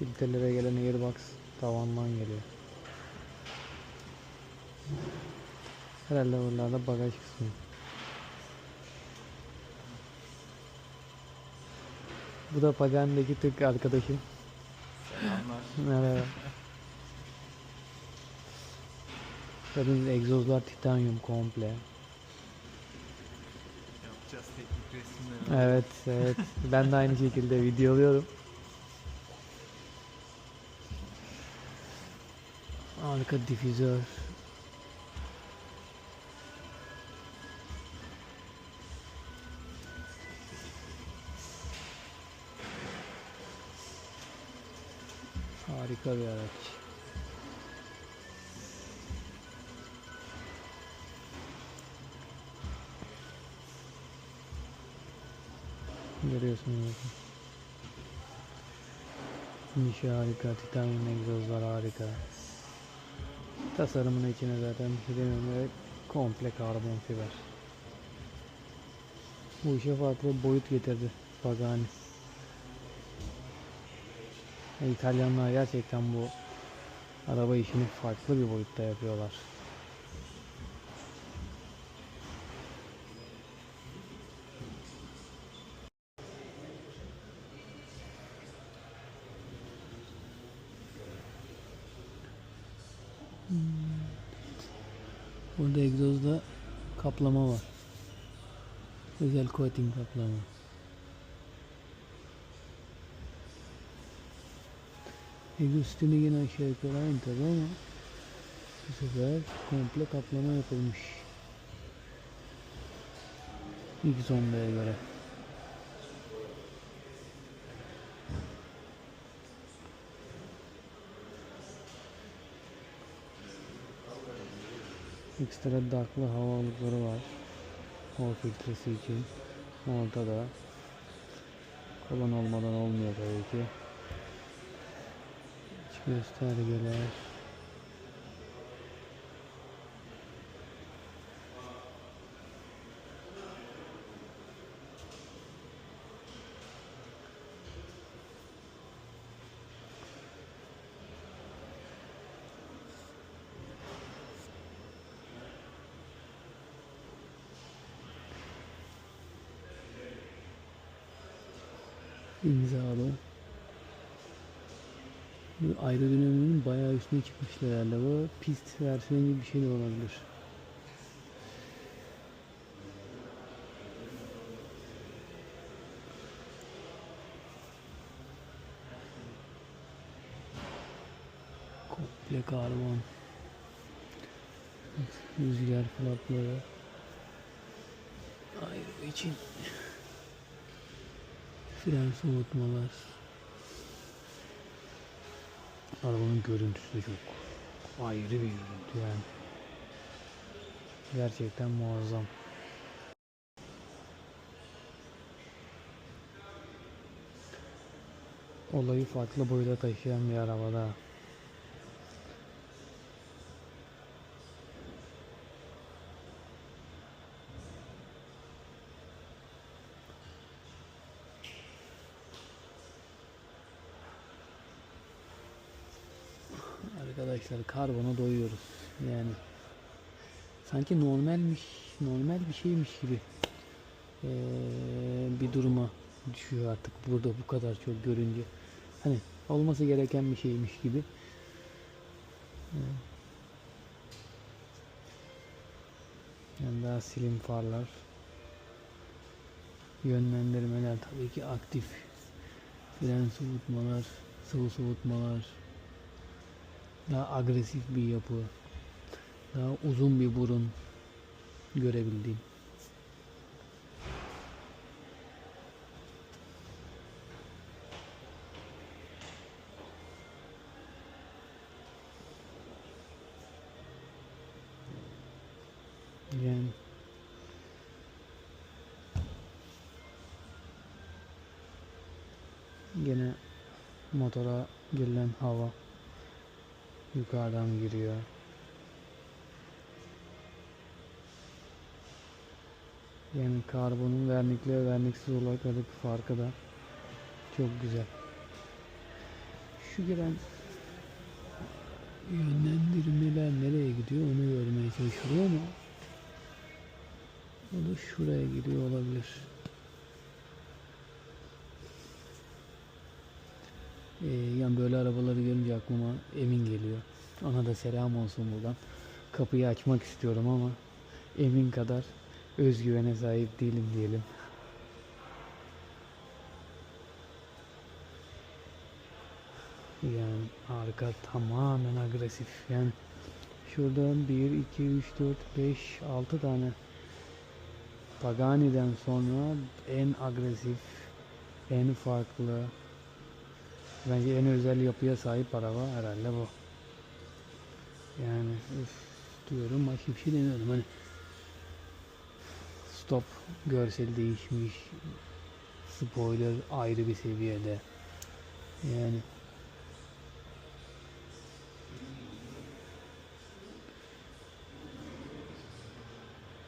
Filtrelere gelen airbox tavandan geliyor. Herhalde buralarda bagaj kısmı. Bu da Pagani'deki Türk arkadaşım. Selamlar. Merhaba. Gördüğünüz egzozlar titanyum komple. Yapacağız teknik resimleri. Evet, evet. Ben de aynı şekilde video Arka difüzör. Harika bir araç. Görüyorsunuz bakın. Nişi harika, titanyum egzozlar harika. Tasarımın içine zaten ve komple karbon fiber. Bu işe farklı boyut getirdi Pagani. E, İtalyanlar gerçekten bu araba işini farklı bir boyutta yapıyorlar. Burada egzozda kaplama var. Özel coating kaplama. Egzoz üstünü yine aşağı yukarı aynı tabi ama bu sefer komple kaplama yapılmış. X Honda'ya göre. Ekstra daklı havalıkları var. Hava filtresi için. Ortada. Kolon olmadan olmuyor tabii ki. İç göstergeler. İmzalı. Bu aerodinamiğinin bayağı üstüne çıkmışlar herhalde. Bu pist versiyonu gibi bir şey de olabilir. Komple karbon. Rüzgar flapları. Aero için fren soğutmalar. Arabanın görüntüsü de çok ayrı bir görüntü yani. Gerçekten muazzam. Olayı farklı boyuta taşıyan bir arabada. Arkadaşlar karbona doyuyoruz. Yani sanki normalmiş, normal bir şeymiş gibi ee, bir duruma düşüyor artık burada bu kadar çok görünce. Hani olması gereken bir şeymiş gibi. Yani daha silim farlar. Yönlendirmeler tabii ki aktif. Fren soğutmalar, sıvı soğutmalar daha agresif bir yapı, daha uzun bir burun görebildiğim. Yani gene motora girilen hava yukarıdan giriyor. Yani karbonun vernikli ve verniksiz olarak aradaki farkı da çok güzel. şu giren yönlendirmeler nereye gidiyor onu görmeye çalışıyor ama o da şuraya gidiyor olabilir. Ee, yani böyle arabaları görünce aklıma Emin geliyor. Ona da selam olsun buradan. Kapıyı açmak istiyorum ama Emin kadar özgüvene sahip değilim diyelim. Yani arka tamamen agresif. Yani şuradan 1, 2, 3, 4, 5, 6 tane Pagani'den sonra en agresif, en farklı, bence en özel yapıya sahip araba herhalde bu. Yani üf diyorum başka bir şey demiyorum hani stop görsel değişmiş spoiler ayrı bir seviyede yani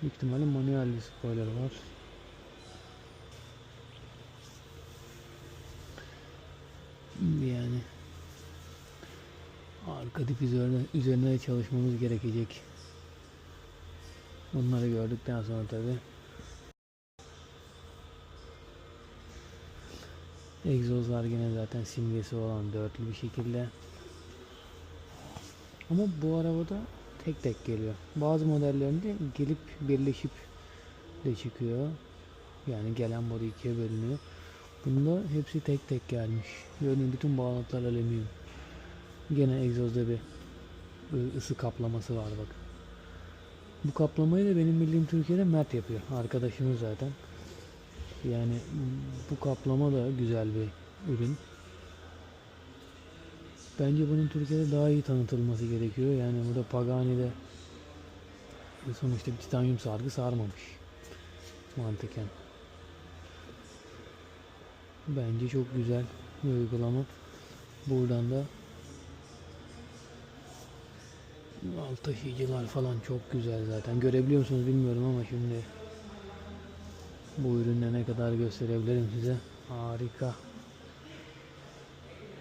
Büyük ihtimalle manuel bir spoiler var. Yani arka difüzörde üzerine de çalışmamız gerekecek. Bunları gördükten sonra tabi egzozlar yine zaten simgesi olan dörtlü bir şekilde. Ama bu arabada tek tek geliyor. Bazı modellerinde gelip birleşip de çıkıyor. Yani gelen body ikiye bölünüyor. Bunda hepsi tek tek gelmiş. Gördüğün bütün bağlantılar alüminyum. Gene egzozda bir ı- ısı kaplaması var bak. Bu kaplamayı da benim bildiğim Türkiye'de Mert yapıyor. Arkadaşımız zaten. Yani bu kaplama da güzel bir ürün. Bence bunun Türkiye'de daha iyi tanıtılması gerekiyor. Yani burada Pagani'de sonuçta bir titanyum sargı sarmamış. Mantıken. Bence çok güzel bir uygulama. Buradan da alt taşıyıcılar falan çok güzel zaten. Görebiliyor musunuz bilmiyorum ama şimdi bu ürünle ne kadar gösterebilirim size. Harika.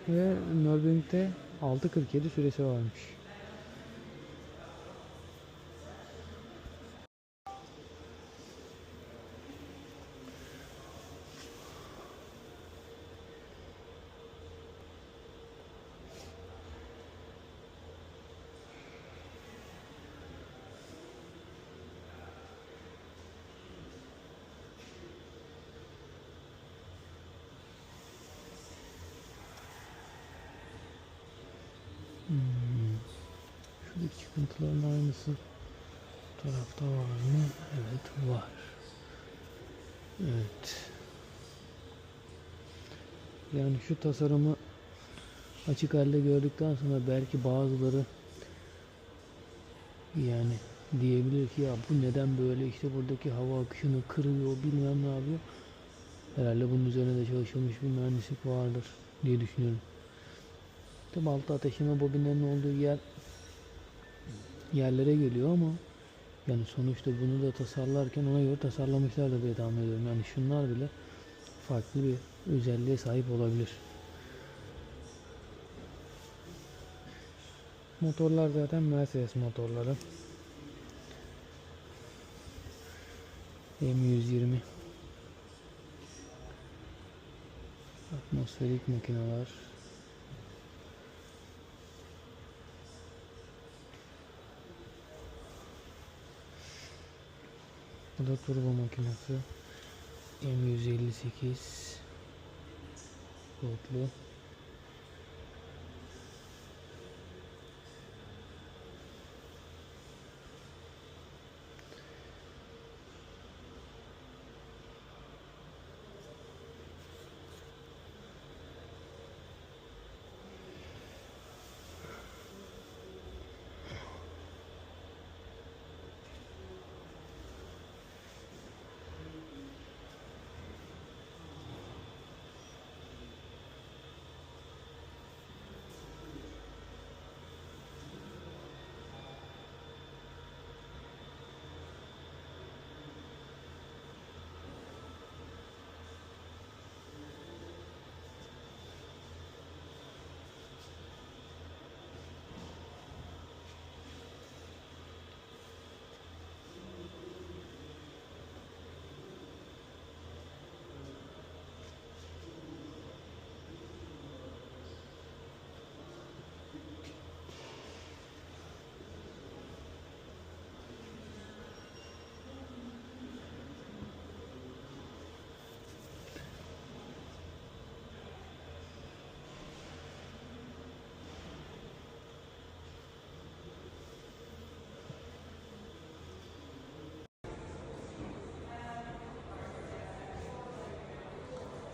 Ve Nürburgring'de 6.47 süresi varmış. Şuradaki çıkıntıların aynısı bu tarafta var mı? Evet var. Evet. Yani şu tasarımı açık halde gördükten sonra belki bazıları yani diyebilir ki ya bu neden böyle işte buradaki hava akışını kırıyor bilmem ne yapıyor. Herhalde bunun üzerine de çalışılmış bir mühendislik vardır diye düşünüyorum. Tabi altı ateşleme bobinlerinin olduğu yer yerlere geliyor ama yani sonuçta bunu da tasarlarken ona göre tasarlamışlardır diye tahmin ediyorum. Yani şunlar bile farklı bir özelliğe sahip olabilir. Motorlar zaten Mercedes motorları. M120 Atmosferik makineler Bu da turbo makinesi. M158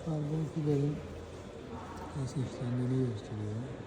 kodlu. Karbon fiberin basınçlarını gösteriyor.